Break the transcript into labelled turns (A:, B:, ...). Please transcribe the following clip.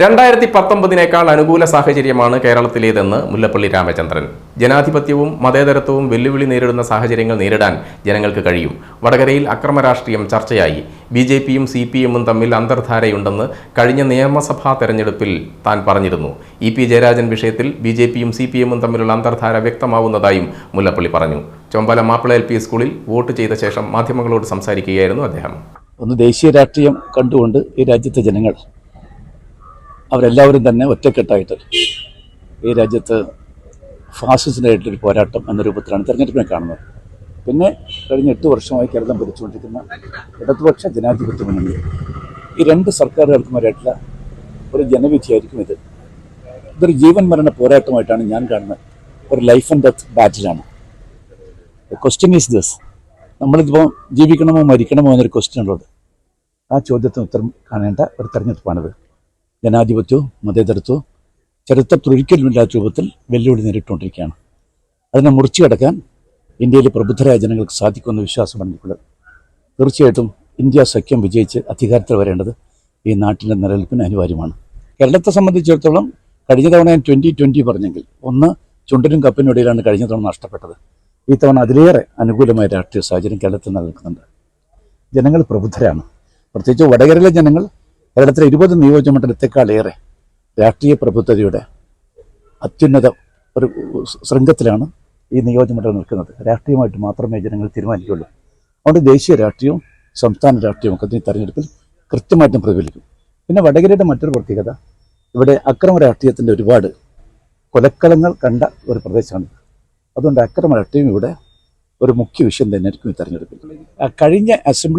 A: രണ്ടായിരത്തി പത്തൊമ്പതിനേക്കാൾ അനുകൂല സാഹചര്യമാണ് കേരളത്തിലേതെന്ന് മുല്ലപ്പള്ളി രാമചന്ദ്രൻ ജനാധിപത്യവും മതേതരത്വവും വെല്ലുവിളി നേരിടുന്ന സാഹചര്യങ്ങൾ നേരിടാൻ ജനങ്ങൾക്ക് കഴിയും വടകരയിൽ അക്രമ രാഷ്ട്രീയം ചർച്ചയായി ബി ജെ പിയും സി പി എമ്മും തമ്മിൽ അന്തർധാരയുണ്ടെന്ന് കഴിഞ്ഞ നിയമസഭാ തെരഞ്ഞെടുപ്പിൽ താൻ പറഞ്ഞിരുന്നു ഇ പി ജയരാജൻ വിഷയത്തിൽ ബി ജെ പിയും സി പി എമ്മും തമ്മിലുള്ള അന്തർധാര വ്യക്തമാവുന്നതായും മുല്ലപ്പള്ളി പറഞ്ഞു ചൊമ്പല മാപ്പിള എൽ പി സ്കൂളിൽ വോട്ട് ചെയ്ത ശേഷം മാധ്യമങ്ങളോട് സംസാരിക്കുകയായിരുന്നു അദ്ദേഹം
B: ഒന്ന് ദേശീയ രാഷ്ട്രീയം കണ്ടുകൊണ്ട് ഈ രാജ്യത്തെ ജനങ്ങൾ അവരെല്ലാവരും തന്നെ ഒറ്റക്കെട്ടായിട്ട് ഈ രാജ്യത്ത് ഫാസിസിനായിട്ടൊരു പോരാട്ടം എന്ന രൂപത്തിലാണ് തെരഞ്ഞെടുപ്പിനെ കാണുന്നത് പിന്നെ കഴിഞ്ഞ എട്ട് വർഷമായി കേരളം ഭരിച്ചുകൊണ്ടിരിക്കുന്ന ഇടതുപക്ഷ ജനാധിപത്യ മുന്നണി ഈ രണ്ട് സർക്കാരുകൾക്കുമാരായിട്ടുള്ള ഒരു ജനവിധിയായിരിക്കും ഇത് ഇതൊരു ജീവൻ മരണ പോരാട്ടമായിട്ടാണ് ഞാൻ കാണുന്നത് ഒരു ലൈഫ് ആൻഡ് ഡെത്ത് ബാറ്റിലാണ് ക്വസ്റ്റ്യൻ ഈസ് ദിസ് നമ്മളിതിപ്പോൾ ജീവിക്കണമോ മരിക്കണമോ എന്നൊരു ക്വസ്റ്റ്യൻ ഉള്ളത് ആ ചോദ്യത്തിന് ഉത്തരം കാണേണ്ട ഒരു തെരഞ്ഞെടുപ്പാണിത് ജനാധിപത്യവും മതേതരത്വവും ചരിത്രത്തിലൊരിക്കലുമില്ലാത്ത രൂപത്തിൽ വെല്ലുവിളി നേരിട്ടുകൊണ്ടിരിക്കുകയാണ് അതിനെ മുറിച്ചു കടക്കാൻ ഇന്ത്യയിലെ പ്രബുദ്ധരായ ജനങ്ങൾക്ക് സാധിക്കുമെന്ന വിശ്വാസമാണ് എനിക്കുള്ളത് തീർച്ചയായിട്ടും ഇന്ത്യ സഖ്യം വിജയിച്ച് അധികാരത്തിൽ വരേണ്ടത് ഈ നാട്ടിൻ്റെ നിലനിൽപ്പിന് അനിവാര്യമാണ് കേരളത്തെ സംബന്ധിച്ചിടത്തോളം കഴിഞ്ഞ തവണ ഞാൻ ട്വൻറ്റി ട്വൻറ്റി പറഞ്ഞെങ്കിൽ ഒന്ന് ചുണ്ടനും കപ്പിനും ഇടയിലാണ് കഴിഞ്ഞ തവണ നഷ്ടപ്പെട്ടത് ഈ തവണ അതിലേറെ അനുകൂലമായ രാഷ്ട്രീയ സാഹചര്യം കേരളത്തിൽ നിലനിൽക്കുന്നുണ്ട് ജനങ്ങൾ പ്രബുദ്ധരാണ് പ്രത്യേകിച്ച് വടകരയിലെ ജനങ്ങൾ കേരളത്തിലെ ഇരുപത് നിയോജക മണ്ഡലത്തെക്കാളേറെ രാഷ്ട്രീയ പ്രബുദ്ധതയുടെ അത്യുന്നത ഒരു ശൃംഖത്തിലാണ് ഈ നിയോജക മണ്ഡലം നിൽക്കുന്നത് രാഷ്ട്രീയമായിട്ട് മാത്രമേ ജനങ്ങൾ തീരുമാനിക്കുകയുള്ളൂ അതുകൊണ്ട് ദേശീയ രാഷ്ട്രീയവും സംസ്ഥാന രാഷ്ട്രീയവും ഒക്കെ ഈ തെരഞ്ഞെടുപ്പിൽ കൃത്യമായിട്ടും പ്രതിഫലിക്കും പിന്നെ വടകരയുടെ മറ്റൊരു പ്രത്യേകത ഇവിടെ അക്രമ രാഷ്ട്രീയത്തിൻ്റെ ഒരുപാട് കൊലക്കളങ്ങൾ കണ്ട ഒരു പ്രദേശമാണ് അതുകൊണ്ട് അക്രമ രാഷ്ട്രീയം ഇവിടെ ഒരു മുഖ്യ വിഷയം തന്നെയായിരിക്കും ഈ തെരഞ്ഞെടുപ്പിൽ കഴിഞ്ഞ അസംബ്ലി